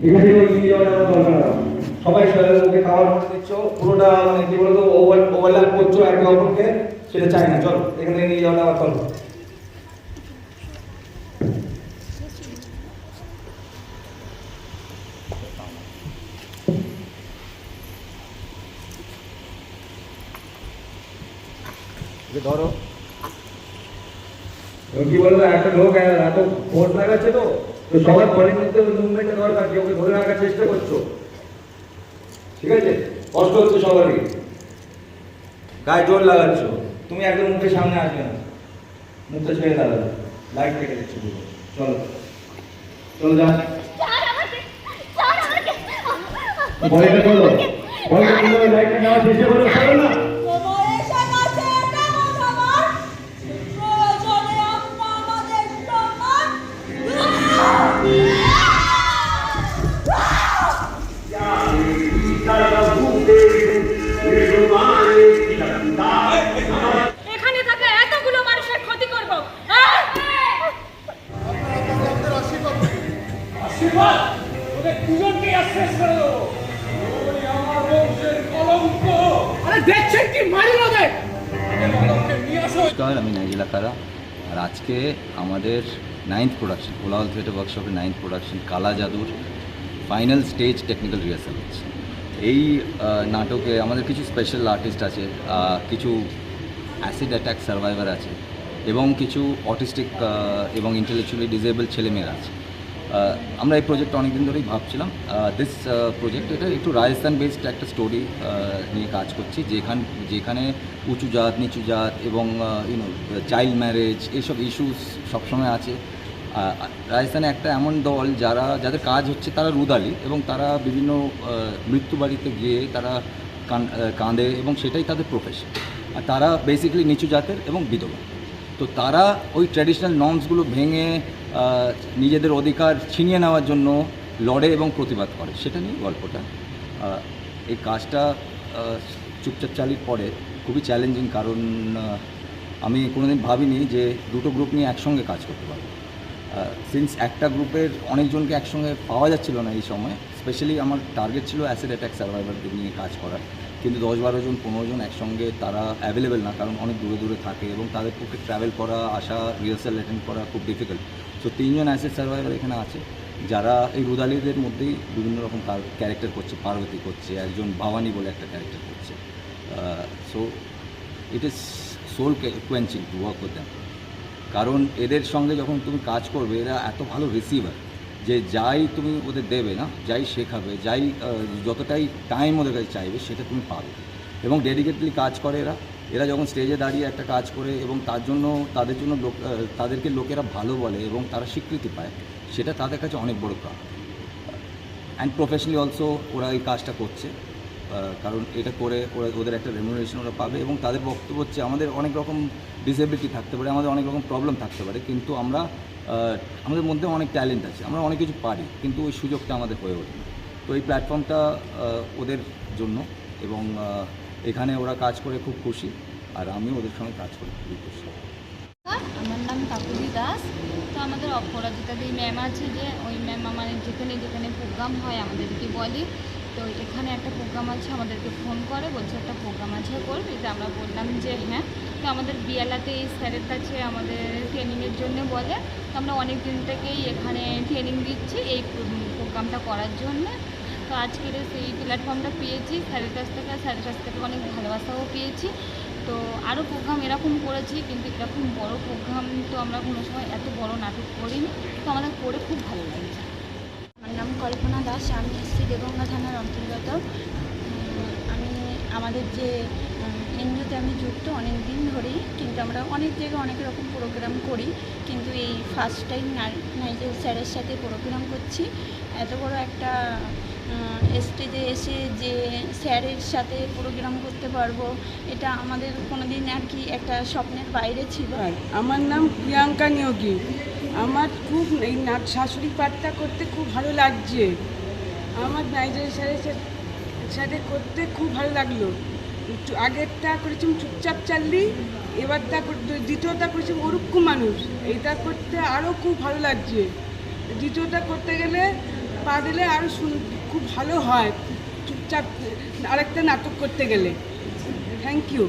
এখানে থেকে ওই যাওয়ার দরকার সবাই দিচ্ছ পুরোটা মানে কি বলতো ওভার ওভারল্যাপ করছ একে অপরকে সেটা চাই না চল এখান থেকে নিয়ে চল। ধরো। কি বলতো একটা লোক এত ভোট লাগাচ্ছে তো তো সবার ঘরের মধ্যে দরকার কেউ ধরে রাখার চেষ্টা করছ? ঠিক আছে? কষ্ট হচ্ছে সবারই। গায়ে জোর লাগাচ্ছ। তুমি একদম মুখের সামনে আসবে না। মুখটা ছেড়ে দাঁড়াবে লাইট কেটে দিচ্ছ চলো। চলো যা। ভয়টা করো। ভয়টা করো লাইটটা নেওয়া শেষে বলো না। দেখছেন কি? মারি আমি নাইজেলা কারা। আর আজকে আমাদের নাইন্থ প্রোডাকশন কোলাহল থিয়েটার ওয়ার্কশপের নাইন্থ প্রোডাকশন কালা জাদুর ফাইনাল স্টেজ টেকনিক্যাল রিহার্সাল হচ্ছে। এই নাটকে আমাদের কিছু স্পেশাল আর্টিস্ট আছে কিছু অ্যাসিড অ্যাটাক সার্ভাইভার আছে, এবং কিছু অটিস্টিক এবং ইন্টেলেকচুয়ালি ডিসেবল ছেলেমেয়েরা আছে। আমরা এই প্রজেক্ট অনেকদিন ধরেই ভাবছিলাম। দিস প্রজেক্ট এটা একটু রাজস্থান বেসড একটা স্টোরি নিয়ে কাজ করছি। যেখান যেখানে উঁচু জাত নিচু জাত এবং ইউনো চাইল্ড ম্যারেজ এইসব ইস্যুস সবসময় আছে। রাজস্থানে একটা এমন দল যারা যাদের কাজ হচ্ছে তারা রুদালি এবং তারা বিভিন্ন আহ, মৃত্যু বাড়িতে গিয়ে তারা কাঁদে এবং সেটাই তাদের প্রফেশন আর তারা বেসিক্যালি নিচু জাতের এবং বিধবা। তো তারা ওই ট্র্যাডিশনাল নর্মসগুলো ভেঙে নিজেদের অধিকার ছিনিয়ে নেওয়ার জন্য লড়ে এবং প্রতিবাদ করে। সেটা নিয়ে গল্পটা। এই কাজটা চুপচাপ চালির পরে খুবই চ্যালেঞ্জিং কারণ আমি কোনোদিন ভাবিনি যে দুটো গ্রুপ নিয়ে একসঙ্গে কাজ করতে পারব। সিন্স একটা গ্রুপের অনেকজনকে একসঙ্গে পাওয়া যাচ্ছিল না এই সময় স্পেশালি আমার টার্গেট ছিল অ্যাসিড অ্যাটাক সার্ভাইভারদের নিয়ে কাজ করার। কিন্তু দশ বারো জন, পনেরো জন একসঙ্গে তারা অ্যাভেলেবেল না, কারণ অনেক দূরে দূরে থাকে এবং তাদের পক্ষে ট্রাভেল করা, আসা রিহার্সাল অ্যাটেন্ড করা খুব ডিফিকাল্ট সো তিনজন অ্যাসিড সার্ভাইভার এখানে আছে, যারা এই রুদালিদের মধ্যেই বিভিন্ন রকম ক্যারেক্টার করছে, পার্বতী করছে, একজন ভবানী বলে একটা ক্যারেক্টার করছে। So it is soul quenching to work them কারণ এদের সঙ্গে যখন তুমি কাজ করবে, এরা এত ভালো রিসিভার যে যাই তুমি ওদের দেবে না, যাই শেখাবে, যাই যতটাই টাইম ওদের কাছে চাইবে, সেটা তুমি পাবে। এবং ডেডিকেটলি কাজ করে এরা। এরা যখন স্টেজে দাঁড়িয়ে একটা কাজ করে এবং তার জন্য, তাদের জন্য লোক তাদেরকে লোকেরা ভালো বলে এবং তারা স্বীকৃতি পায়, সেটা তাদের কাছে অনেক বড় কাজ। অ্যান্ড প্রফেশনালি অলসো ওরা এই কাজটা করছে। কারণ এটা করে ওরা, ওদের একটা রেমুনারেশন ওরা পাবে এবং তাদের বক্তব্য হচ্ছে আমাদের অনেক রকম ডিসেবিলিটি থাকতে পারে, আমাদের অনেক রকম প্রবলেম থাকতে পারে, কিন্তু আমরা আমাদের মধ্যে অনেক ট্যালেন্ট আছে, আমরা অনেক কিছু পারি, কিন্তু ওই সুযোগটা আমাদের হয়ে ওঠে। তো এই প্ল্যাটফর্মটা ওদের জন্য এবং এখানে ওরা কাজ করে খুব খুশি, আর আমিও ওদের সঙ্গে কাজ করে খুবই খুশি। আমার নাম কাকুলি দাস। তো আমাদের অপরাজিতা দি ম্যাম আছে যে, ওই ম্যাম আমাদের যেখানে যেখানে প্রোগ্রাম হয় আমাদেরকে বলে। তো এখানে একটা প্রোগ্রাম আছে, আমাদেরকে ফোন করে, বলছে একটা প্রোগ্রাম আছে, করবি? তো আমরা বললাম যে হ্যাঁ। তো আমাদের বিয়ালাতে এই স্যারের কাছে আমাদের ট্রেনিংয়ের জন্য বলে। তো আমরা অনেক দিন থেকেই এখানে ট্রেনিং দিচ্ছি এই প্রোগ্রামটা করার জন্য। তো আজকের সেই প্ল্যাটফর্মটা পেয়েছি, স্যারের কাছ থেকে, স্যারের কাছ থেকে অনেক ভালোবাসাও পেয়েছি। তো আরও প্রোগ্রাম এরকম করেছি, কিন্তু এরকম বড় প্রোগ্রাম তো আমরা কোনো সময় এত বড় নাটক করিনি। তো আমাদের করে খুব ভালো লাগছে। নাম কল্পনা দাস আমি এসছি দেবঙ্গা থানার অন্তর্গত। আমি আমাদের যে এনজিওতে আমি যুক্ত অনেক দিন ধরেই, কিন্তু আমরা অনেক জায়গায় অনেক রকম প্রোগ্রাম করি, কিন্তু এই ফার্স্ট টাইম নাইজেল স্যারের সাথে প্রোগ্রাম করছি। এত বড় একটা স্টেজে এসে যে স্যারের সাথে প্রোগ্রাম করতে পারব, এটা আমাদের কোনোদিন আর কি একটা স্বপ্নের বাইরে ছিল। আমার নাম প্রিয়াঙ্কা নিয়োগী। আমার খুব এই নাট শাশুড়ি পাঠটা করতে খুব ভালো লাগছে। আমার নাইজের স্যারের সাথে করতে খুব ভালো লাগল। একটু আগেরটা করেছিলাম, চুপচাপ চাললি, এবারটা দ্বিতীয়টা করেছিলাম ওরুক্ষ মানুষ। এইটা করতে আরও খুব ভালো লাগছে। দ্বিতীয়টা করতে গেলে পা দিলে আরও শুন খুব ভালো হয়। চুপচাপ আরেকটা নাটক করতে গেলে। Thank you